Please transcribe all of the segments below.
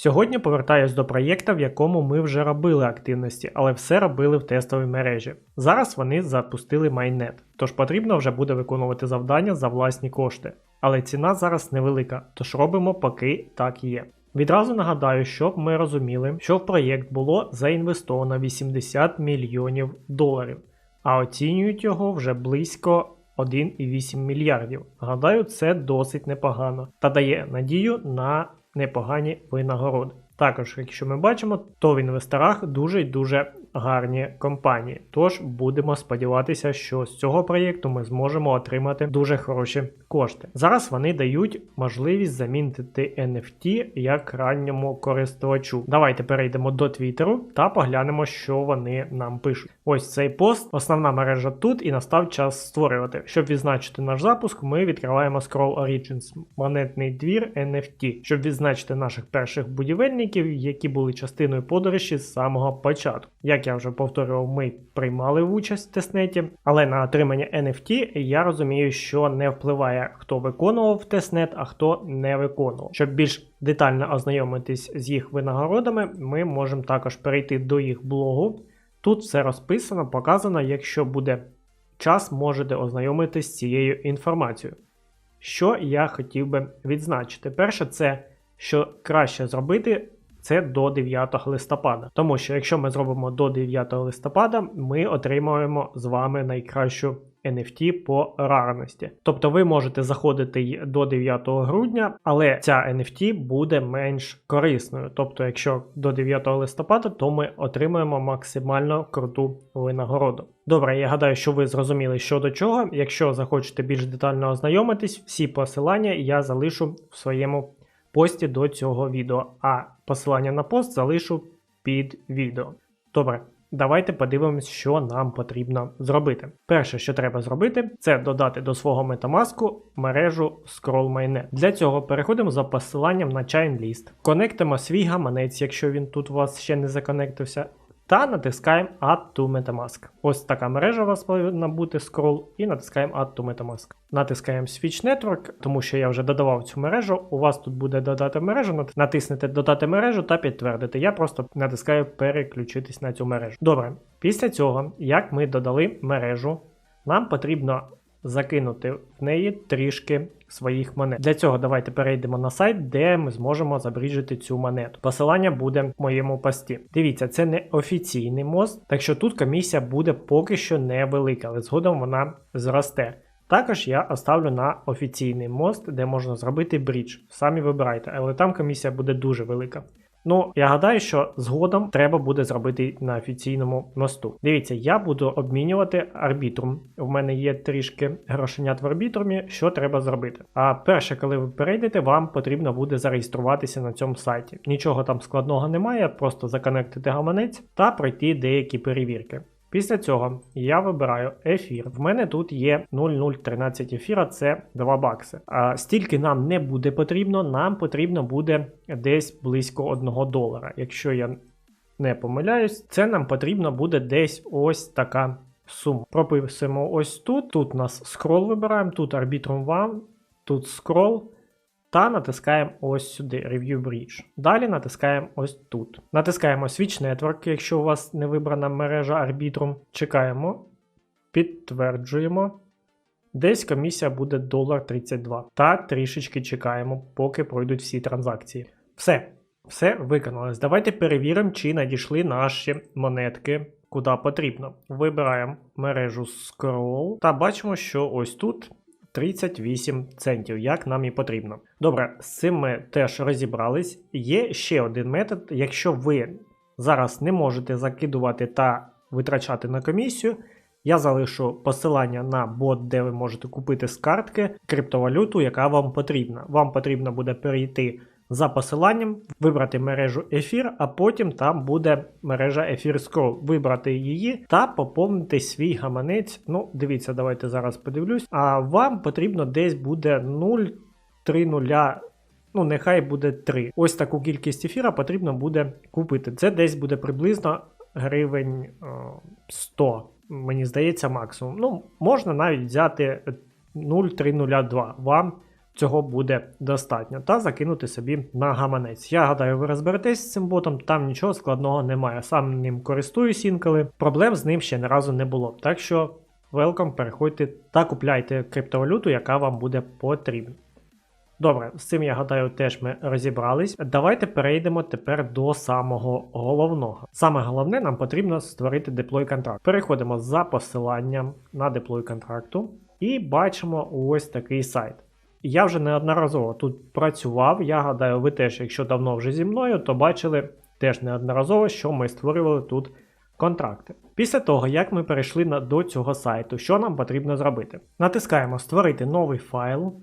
Сьогодні повертаюсь до проєкта, в якому ми вже робили активності, але все робили в тестовій мережі. Зараз вони запустили майнет, тож потрібно вже буде виконувати завдання за власні кошти. Але ціна зараз невелика, тож робимо поки так є. Відразу нагадаю, щоб ми розуміли, що в проєкт було заінвестовано 80 мільйонів доларів, а оцінюють його вже близько 1,8 мільярдів. Гадаю, це досить непогано та дає надію на непогані винагороди. Також, якщо ми бачимо, то в інвесторах дуже й дуже гарні компанії. Тож будемо сподіватися, що з цього проєкту ми зможемо отримати дуже хороші кошти. Зараз вони дають можливість замінити NFT як ранньому користувачу. Давайте перейдемо до Твіттеру та поглянемо, що вони нам пишуть. Ось цей пост, основна мережа тут, і настав час створювати. Щоб відзначити наш запуск, ми відкриваємо Scroll Origins, монетний двір NFT, щоб відзначити наших перших будівельників, які були частиною подорожі з самого початку. Як я вже повторював, ми приймали участь в тестнеті, але на отримання NFT я розумію, що не впливає, хто виконував тестнет, а хто не виконував. Щоб більш детально ознайомитись з їх винагородами, ми можемо також перейти до їх блогу. Тут все розписано, показано, якщо буде час, можете ознайомитись з цією інформацією. Що я хотів би відзначити? Перше, це що краще зробити це до 9 листопада. Тому що якщо ми зробимо до 9 листопада, ми отримаємо з вами найкращу NFT по рарності. Тобто ви можете заходити до 9 грудня, але ця NFT буде менш корисною. Тобто, якщо до 9 листопада, то ми отримаємо максимально круту винагороду. Добре, я гадаю, що ви зрозуміли, що до чого. Якщо захочете більш детально ознайомитись, всі посилання я залишу в своєму пості до цього відео, а посилання на пост залишу під відео. Добре, давайте подивимось, що нам потрібно зробити. Перше, що треба зробити, це додати до свого Metamask мережу ScrollMyNet. Для цього переходимо за посиланням на ChainList, конектимо свій гаманець, якщо він тут у вас ще не законектився. Та натискаємо Add to Metamask. Ось така мережа у вас повинна бути scroll, і натискаємо Add to Metamask. Натискаємо Switch Network, тому що я вже додавав цю мережу. У вас тут буде додати мережу, натиснете Додати мережу та підтвердити. Я просто натискаю переключитись на цю мережу. Добре, після цього, як ми додали мережу, нам потрібно закинути в неї трішки своїх монет. Для цього давайте перейдемо на сайт, де ми зможемо забріджити цю монету. Посилання буде в моєму пості. Дивіться, це не офіційний мост, так що тут комісія буде поки що невелика, але згодом вона зросте. Також я оставлю на офіційний мост, де можна зробити брідж. Самі вибирайте, але там комісія буде дуже велика. Ну, я гадаю, що згодом треба буде зробити на офіційному мосту. Дивіться, я буду обмінювати арбітрум. У мене є трішки грошенят в арбітрумі, що треба зробити. А перше, коли ви перейдете, вам потрібно буде зареєструватися на цьому сайті. Нічого там складного немає, просто законектити гаманець та пройти деякі перевірки. Після цього я вибираю ефір. В мене тут є 0,013 ефіра, це 2 бакси. А стільки нам не буде потрібно, нам потрібно буде десь близько 1 долара. Якщо я не помиляюсь, це нам потрібно буде десь ось така сума. Прописуємо ось тут. Тут у нас скрол вибираємо, тут Arbitrum One, тут скрол. Та натискаємо ось сюди Review Bridge. Далі натискаємо ось тут. Натискаємо Switch Network, якщо у вас не вибрана мережа Arbitrum. Чекаємо, підтверджуємо. Десь комісія буде 1,32. Та трішечки чекаємо, поки пройдуть всі транзакції. Все, все виконалось. Давайте перевіримо, чи надійшли наші монетки куди потрібно. Вибираємо мережу Scroll та бачимо, що ось тут 38 центів, як нам і потрібно. Добре, з цим ми теж розібрались. Є ще один метод, якщо ви зараз не можете закидувати та витрачати на комісію. Я залишу посилання на бот, де ви можете купити з картки криптовалюту, яка вам потрібна. Вам потрібно буде перейти за посиланням, вибрати мережу ефір, а потім там буде мережа ефір Scroll. Вибрати її та поповнити свій гаманець. Ну, дивіться, давайте зараз подивлюсь. А вам потрібно десь буде 0,30. Ну, нехай буде 3. Ось таку кількість ефіра потрібно буде купити. Це десь буде приблизно гривень е, 100, мені здається, максимум. Ну, можна навіть взяти 0,302. Вам цього буде достатньо, та закинути собі на гаманець. Я гадаю, ви розберетесь з цим ботом, там нічого складного немає. Сам ним користуюсь інколи. Проблем з ним ще не разу не було. Так що, welcome, переходьте та купляйте криптовалюту, яка вам буде потрібна. Добре, з цим я гадаю, теж ми розібрались. Давайте перейдемо тепер до самого головного. Саме головне, нам потрібно створити деплой контракт. Переходимо за посиланням на деплой контракту і бачимо ось такий сайт. Я вже неодноразово тут працював. Я гадаю, ви теж, якщо давно вже зі мною, то бачили теж неодноразово, що ми створювали тут контракти. Після того, як ми перейшли на, до цього сайту, що нам потрібно зробити? Натискаємо Створити новий файл.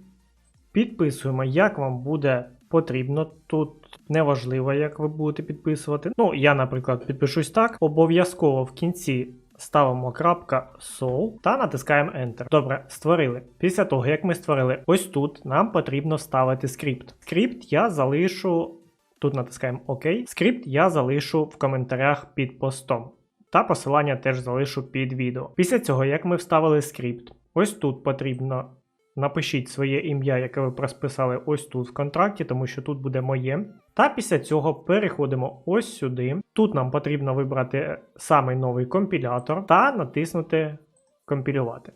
Підписуємо, як вам буде потрібно. Тут неважливо, як ви будете підписувати. Ну, я, наприклад, підпишусь так. Обов'язково в кінці ставимо крапка «Sol» та натискаємо Enter. Добре, створили. Після того, як ми створили ось тут, нам потрібно вставити скрипт. Скрипт я залишу. Тут натискаємо ОК. Скрипт я залишу в коментарях під постом. Та посилання теж залишу під відео. Після цього, як ми вставили скрипт, ось тут потрібно Напишіть своє ім'я, яке ви розписали ось тут в контракті, тому що тут буде моє. Та після цього переходимо ось сюди. Тут нам потрібно вибрати самий новий компілятор та натиснути компілювати.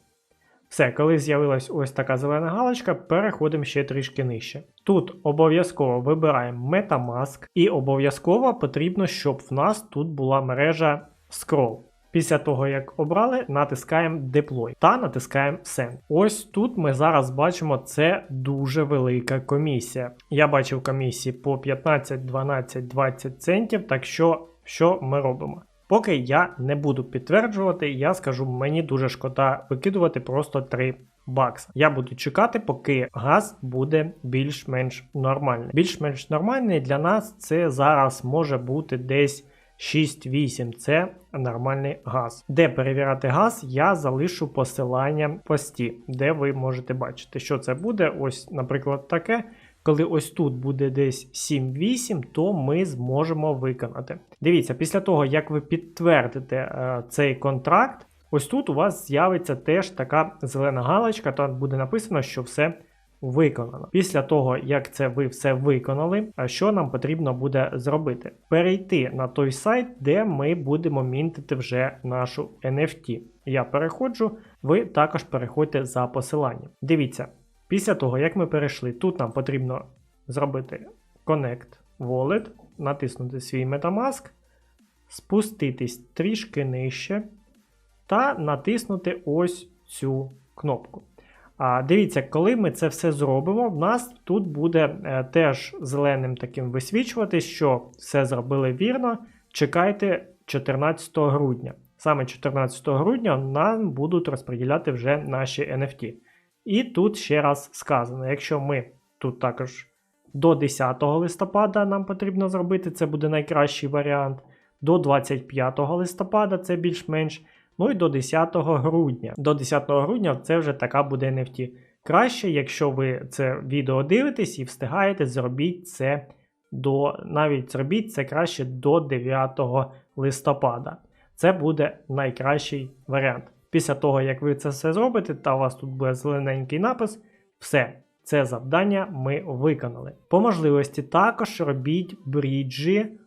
Все, коли з'явилась ось така зелена галочка, переходимо ще трішки нижче. Тут обов'язково вибираємо Metamask, і обов'язково потрібно, щоб в нас тут була мережа Scroll. Після того, як обрали, натискаємо Deploy та натискаємо Send. Ось тут ми зараз бачимо, це дуже велика комісія. Я бачив комісії по 15, 12, 20 центів, так що що ми робимо? Поки я не буду підтверджувати, я скажу, мені дуже шкода викидувати просто 3 бакса. Я буду чекати, поки газ буде більш-менш нормальний. Більш-менш нормальний для нас це зараз може бути десь. 6-8 це нормальний газ. Де перевіряти газ, я залишу посилання в пості, де ви можете бачити, що це буде. Ось, наприклад, таке. Коли ось тут буде десь 7-8, то ми зможемо виконати. Дивіться, після того, як ви підтвердите е, цей контракт, ось тут у вас з'явиться теж така зелена галочка, там буде написано, що все виконано. Після того, як це ви все виконали, що нам потрібно буде зробити? Перейти на той сайт, де ми будемо мінтити вже нашу NFT. Я переходжу, ви також переходьте за посиланням. Дивіться, після того, як ми перейшли, тут нам потрібно зробити Connect Wallet, натиснути свій Metamask, спуститись трішки нижче та натиснути ось цю кнопку. Дивіться, коли ми це все зробимо, в нас тут буде е, теж зеленим таким висвічувати, що все зробили вірно. Чекайте 14 грудня. Саме 14 грудня нам будуть розподіляти вже наші NFT. І тут ще раз сказано: якщо ми тут також до 10 листопада нам потрібно зробити, це буде найкращий варіант. До 25 листопада це більш-менш. Ну і до 10 грудня. До 10 грудня це вже така буде NFT. Краще, якщо ви це відео дивитесь і встигаєте, зробіть це до навіть зробіть це краще до 9 листопада. Це буде найкращий варіант. Після того, як ви це все зробите, та у вас тут буде зелененький напис, все. Це завдання ми виконали. По можливості також робіть бріджі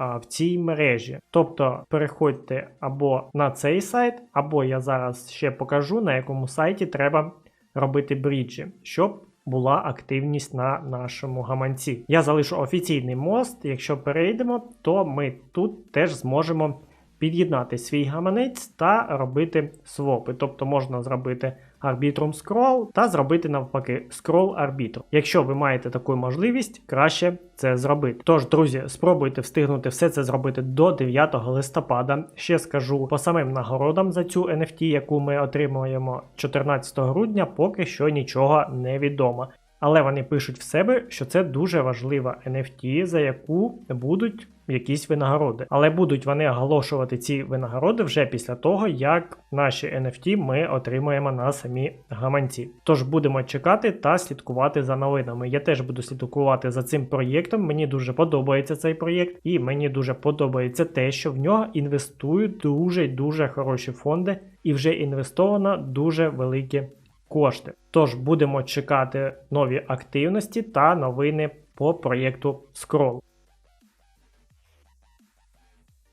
в цій мережі. Тобто переходьте або на цей сайт, або я зараз ще покажу, на якому сайті треба робити бріджі, щоб була активність на нашому гаманці. Я залишу офіційний мост. Якщо перейдемо, то ми тут теж зможемо під'єднати свій гаманець та робити свопи. Тобто можна зробити Arbitrum скрол та зробити навпаки скрол арбітру. Якщо ви маєте таку можливість, краще це зробити. Тож, друзі, спробуйте встигнути все це зробити до 9 листопада. Ще скажу по самим нагородам за цю NFT, яку ми отримуємо 14 грудня, поки що нічого не відомо. Але вони пишуть в себе, що це дуже важлива NFT, за яку будуть якісь винагороди. Але будуть вони оголошувати ці винагороди вже після того, як наші NFT ми отримаємо на самі гаманці. Тож будемо чекати та слідкувати за новинами. Я теж буду слідкувати за цим проєктом. Мені дуже подобається цей проєкт, і мені дуже подобається те, що в нього інвестують дуже дуже хороші фонди, і вже інвестовано дуже великі кошти. Тож будемо чекати нові активності та новини по проєкту Scroll.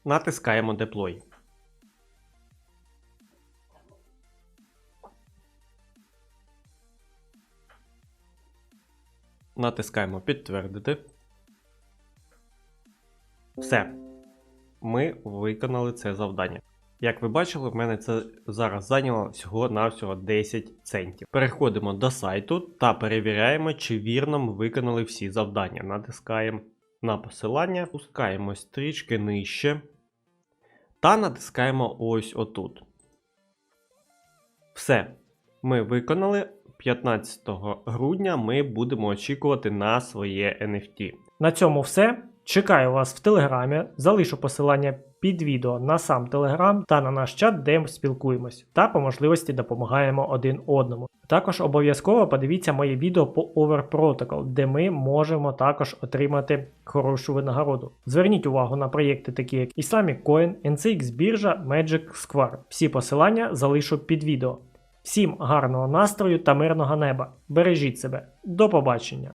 Натискаємо Deploy. Натискаємо Підтвердити. Все. Ми виконали це завдання. Як ви бачили, в мене це зараз зайняло всього-навсього 10 центів. Переходимо до сайту та перевіряємо, чи вірно ми виконали всі завдання. Натискаємо на посилання, пускаємось трішки нижче та натискаємо ось отут. Все. Ми виконали. 15 грудня ми будемо очікувати на своє NFT. На цьому все. Чекаю вас в телеграмі. Залишу посилання під відео на сам телеграм та на наш чат, де ми спілкуємось, та по можливості допомагаємо один одному. Також обов'язково подивіться моє відео по Over Protocol, де ми можемо також отримати хорошу винагороду. Зверніть увагу на проєкти, такі як Islamic Coin, NCX біржа, Magic Square. Всі посилання залишу під відео. Всім гарного настрою та мирного неба. Бережіть себе. До побачення!